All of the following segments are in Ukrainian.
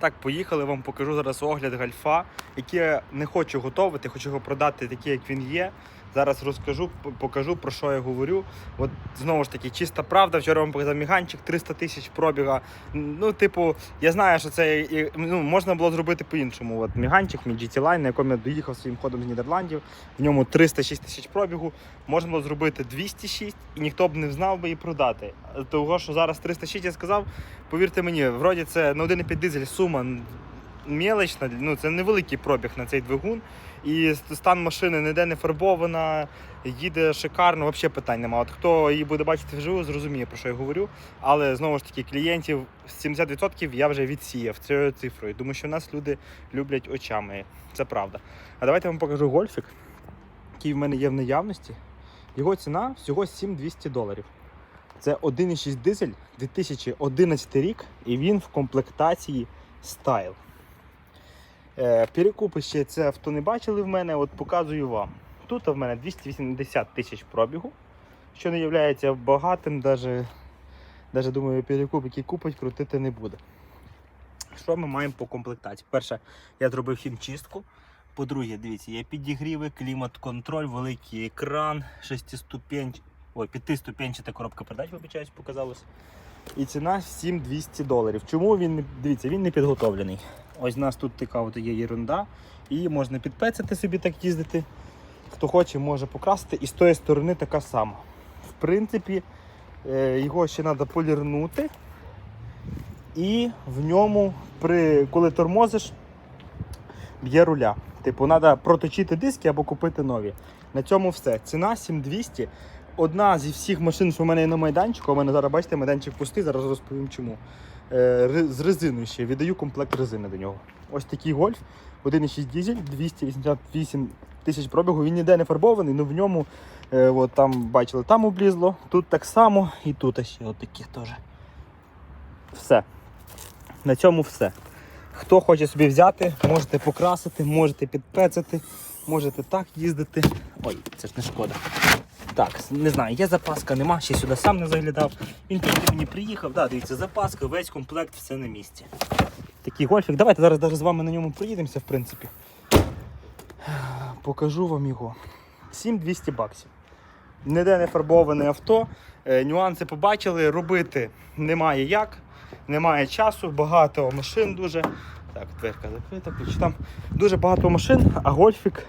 Так, поїхали, вам покажу зараз огляд гальфа, який я не хочу готувати, хочу його продати такий, як він є. Зараз розкажу, покажу про що я говорю. От знову ж таки, чиста правда. Вчора вам показав міганчик 300 тисяч пробіга. Ну, типу, я знаю, що це ну, можна було зробити по-іншому. От міганчик, мій GT Line, на якому я доїхав своїм ходом з Нідерландів. В ньому 306 тисяч пробігу. Можна було зробити 206 і ніхто б не знав би і продати. Того, що зараз 306, я сказав, повірте мені, вроді це на 1,5 дизель сума мелочна, ну це невеликий пробіг на цей двигун. І стан машини ніде не фарбована, їде шикарно, взагалі питань немає. От хто її буде бачити вживу, зрозуміє, про що я говорю. Але знову ж таки, клієнтів 70% я вже відсіяв цією цифрою. Тому що в нас люди люблять очами. Це правда. А давайте я вам покажу гольфік, який в мене є в наявності. Його ціна всього 7200 доларів. Це 1,6 дизель 2011 рік, і він в комплектації Style. Е, перекупи ще це авто не бачили в мене, от показую вам. Тут в мене 280 тисяч пробігу, що не є багатим, даже думаю, перекуп, який купить, крутити не буде. Що ми маємо по комплектації? Перше, я зробив хімчистку. По-друге, дивіться, є підігріви, клімат-контроль, великий екран, шестиступенч... Ой, п'ятиступенчата коробка передач, вибачаюсь, показалось. І ціна 7200 доларів. Чому він дивіться, він не підготовлений. Ось у нас тут така от є ерунда. І можна підпецати собі так їздити. Хто хоче, може покрасити. І з тої сторони така сама. В принципі, е, його ще треба полірнути. І в ньому, при, коли тормозиш, б'є руля. Типу, треба проточити диски або купити нові. На цьому все. Ціна 7200. Одна зі всіх машин, що в мене є на майданчику, у мене зараз, бачите, майданчик пустий, зараз розповім чому. Е, з резиною ще віддаю комплект резини до нього. Ось такий гольф, 1,6 дізель, 288 тисяч пробігу. Він ніде не фарбований, але в ньому е, от, там бачили, там облізло, тут так само і тут ще отаке теж. Все. На цьому все. Хто хоче собі взяти, можете покрасити, можете підпецати, можете так їздити. Ой, це ж не шкода. Так, не знаю, є запаска, нема, ще сюди сам не заглядав. Він тільки мені приїхав, да, дивіться, запаска, весь комплект, все на місці. Такий гольфік. Давайте зараз даже з вами на ньому проїдемося, в принципі. Покажу вам його. 7200 баксів. Ніде не фарбоване авто. Е, нюанси побачили, робити немає як, немає часу, багато машин дуже. Так, дверка закрита, ключ там. Дуже багато машин, а гольфік,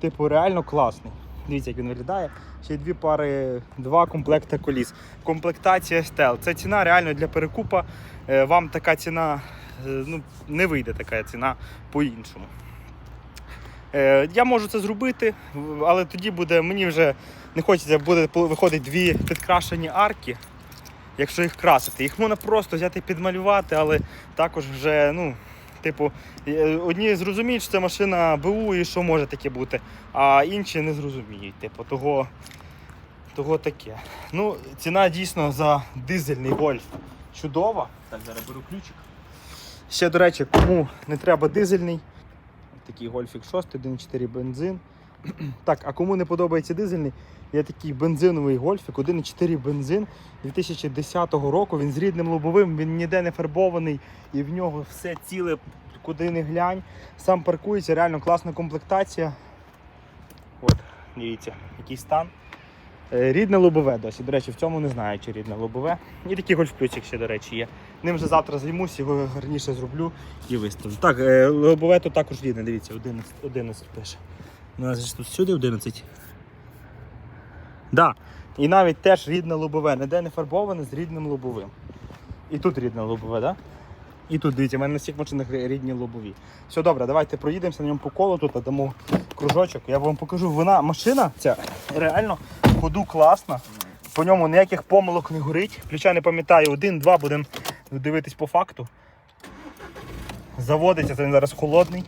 типу, реально класний. Дивіться, як він виглядає. Ще дві пари, два комплекти коліс. Комплектація STL. Це ціна реально для перекупа. Е, Вам така ціна е, ну, не вийде така ціна по-іншому. Е, Я можу це зробити, але тоді буде, мені вже не хочеться, буде виходить дві підкрашені арки. Якщо їх красити. Їх можна просто взяти підмалювати, але також вже, ну, типу, е, одні зрозуміють, що це машина БУ і що може таке бути, а інші не зрозуміють. Типу, того, того таке. Ну, ціна дійсно за дизельний гольф чудова. Так, зараз беру ключик. Ще, до речі, кому не треба дизельний, такий гольфік 6, 1,4 бензин. Так, а кому не подобається дизельний, є такий бензиновий гольфік, 1,4 бензин 2010 року. Він з рідним лобовим, він ніде не фарбований і в нього все ціле, куди не глянь. Сам паркується, реально класна комплектація. От, дивіться, який стан. Е, Рідне лобове досі. До речі, в цьому не знаю, чи рідне лобове. І такий гольф плюсик ще, до речі, є. Ним вже завтра займусь, його гарніше зроблю і виставлю. Так, е, лобове тут також рідне, дивіться, 11, 11 пише. У нас ж тут сюди 11. Да. І навіть теж рідне лобове, ніде не фарбоване з рідним лобовим. І тут рідне лобове, так? Да? І тут, дивіться, в мене на всіх машинах рідні лобові. Все добре, давайте проїдемося на ньому по колу тут, дамо кружочок. Я вам покажу. Вона машина ця реально ходу класна. По ньому ніяких помилок не горить. Ключа не пам'ятаю, один-два будемо дивитись по факту. Заводиться, це він зараз холодний.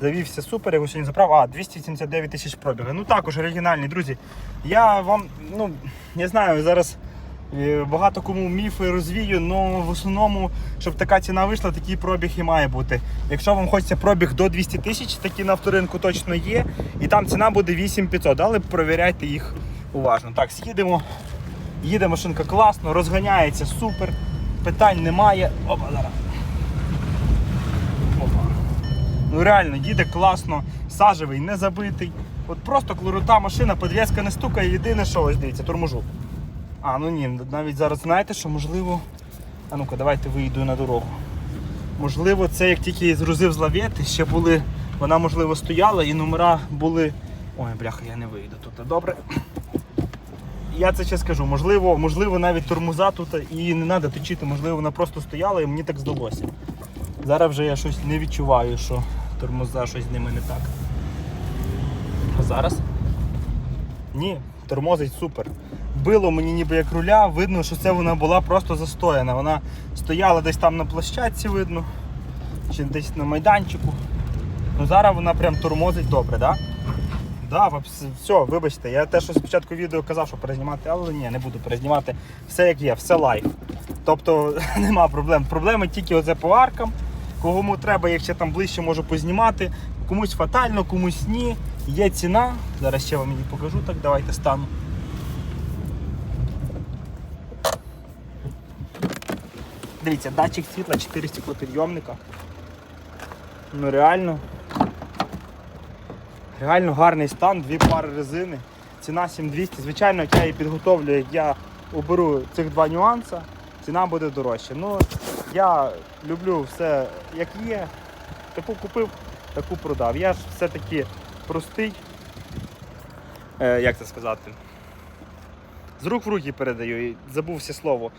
Завівся супер, його сьогодні заправ. А, 279 тисяч пробігу. Ну також оригінальний, друзі. Я вам, ну, я знаю, зараз е, багато кому міфи розвію, але в основному, щоб така ціна вийшла, такий пробіг і має бути. Якщо вам хочеться пробіг до 200 тисяч, такі на авторинку точно є. І там ціна буде 8500, але перевіряйте їх уважно. Так, з'їдемо. Їде машинка класно, розганяється супер, питань немає. Опа, зараз. Ну реально, їде класно, сажевий, не забитий. От просто крута машина, підв'язка не стукає, єдине, що ось дивіться, торможу. А, ну ні, навіть зараз знаєте, що можливо. А ну-ка, давайте вийду на дорогу. Можливо, це як тільки зрузив з лавєти, ще були. Вона, можливо, стояла і номера були. Ой, бляха, я не вийду тут. Добре. Я це ще скажу. Можливо, можливо, навіть тормоза тут і не треба точити, можливо, вона просто стояла і мені так здалося. Зараз вже я щось не відчуваю, що тормоза щось з ними не так. А зараз? Ні, тормозить супер. Било мені ніби як руля, видно, що це вона була просто застояна. Вона стояла десь там на площадці, видно, чи десь на майданчику. Ну зараз вона прям тормозить добре, так? Да? Да, все, вибачте, я те, що спочатку відео казав, що перезнімати, але ні, не буду перезнімати. Все як є, все лайф. Тобто нема проблем. Проблеми тільки оце по аркам. Кому треба, якщо там ближче можу познімати. Комусь фатально, комусь ні. Є ціна. Зараз ще вам її покажу, так давайте стану. Дивіться, датчик світла, 4 стеклопідйомника. Ну реально. Реально гарний стан, дві пари резини. Ціна 7200. Звичайно, як я її підготовлю, як я оберу цих два нюанси, ціна буде дорожча. Ну, я люблю все як є. Таку купив, таку продав. Я ж все-таки простий. Е, як це сказати? З рук в руки передаю, і забувся слово.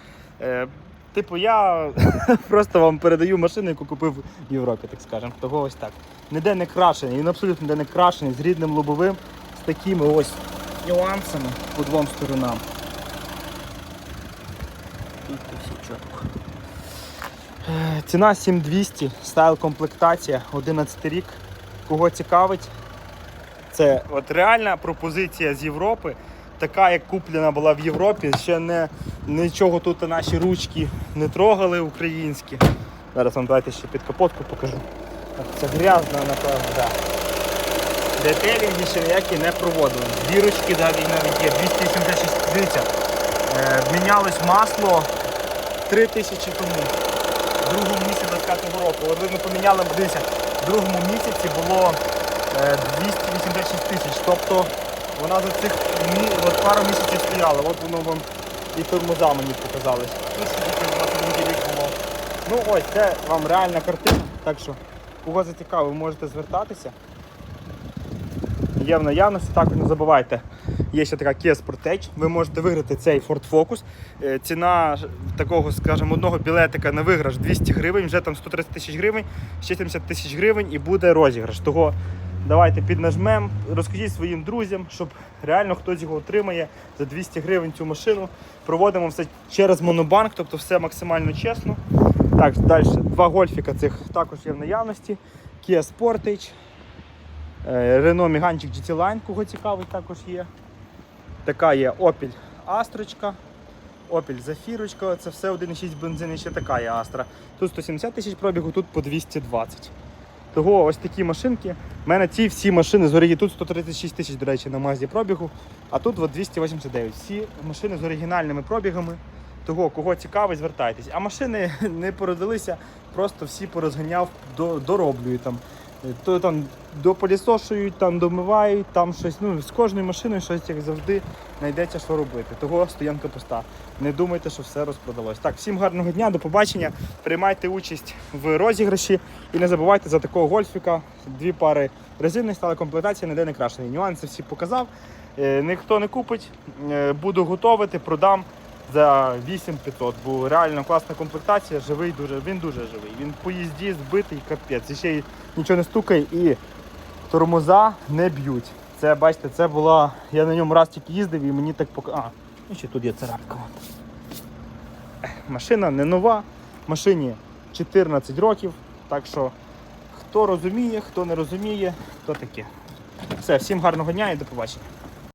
Е, типу, я просто вам передаю машину, яку купив в Європі, так скажемо. Того ось так. Ніде не крашений, він абсолютно ніде не крашений, з рідним лобовим, з такими ось нюансами по двом сторонам. Тут все чітко. Ціна 7200, стайл комплектація, 11 рік. Кого цікавить, це от реальна пропозиція з Європи, така як куплена була в Європі. Ще не нічого тут наші ручки не трогали українські. Зараз вам давайте ще під капотку покажу. Це грязно, напевно. Да. Детелінги ще ніякі не проводили. Бірочки навіть навіть є 286 дивіться. Е, мінялось масло 3 тисячі тому. В другому місяці 25 року. От ви ми поміняли, дивіться, в другому місяці було е, 286 тисяч. Тобто вона за цих от пару місяців стояла. От воно вам і тормоза мені показались. Тут ще тільки 21 рік було. Ну ось, це вам реальна картина. Так що, кого зацікавив, можете звертатися. Є в наявності, також не забувайте. Є ще така Kia Sportage. Ви можете виграти цей Ford Focus. Е, Ціна такого, скажімо, одного білетика на виграш 200 гривень, вже там 130 тисяч гривень, 70 тисяч гривень і буде розіграш. Того давайте піднажмемо, розкажіть своїм друзям, щоб реально хтось його отримає за 200 гривень цю машину. Проводимо все через монобанк, тобто все максимально чесно. Так, далі. Два гольфіка цих також є в наявності. Kia Sportage. Е, Renault Megane GT Line, кого цікавить, також є. Така є Opel Астрочка, Opel Зафірочка, це все 1,6 бензин і ще така є Астра. Тут 170 тисяч пробігу, тут по 220. Того ось такі машинки. У мене ці всі машини з оригіналу, тут 136 тисяч, до речі, на Мазді пробігу, а тут от 289. Всі машини з оригінальними пробігами. Того, кого цікавить, звертайтесь. А машини не породилися, просто всі порозганяв, до- дороблюють там. То там допилісошують, там домивають, там щось. Ну, з кожною машиною щось як завжди знайдеться, що робити. Того стоянка пуста. Не думайте, що все розпродалось. Так, всім гарного дня, до побачення. Приймайте участь в розіграші і не забувайте за такого гольфіка. Дві пари резини стала комплектація, ніде не крашений. Нюанси всі показав. Е, Ніхто не купить, Е, буду готувати, продам за 8500. Бо реально класна комплектація, живий дуже, він дуже живий. Він в поїзді збитий капець. І ще й нічого не стукає і тормоза не б'ють. Це бачите, це була. Я на ньому раз тільки їздив і мені так пока. А, і ще тут є царапка. Машина не нова, машині 14 років. Так що хто розуміє, хто не розуміє, то таке. Все, всім гарного дня і до побачення.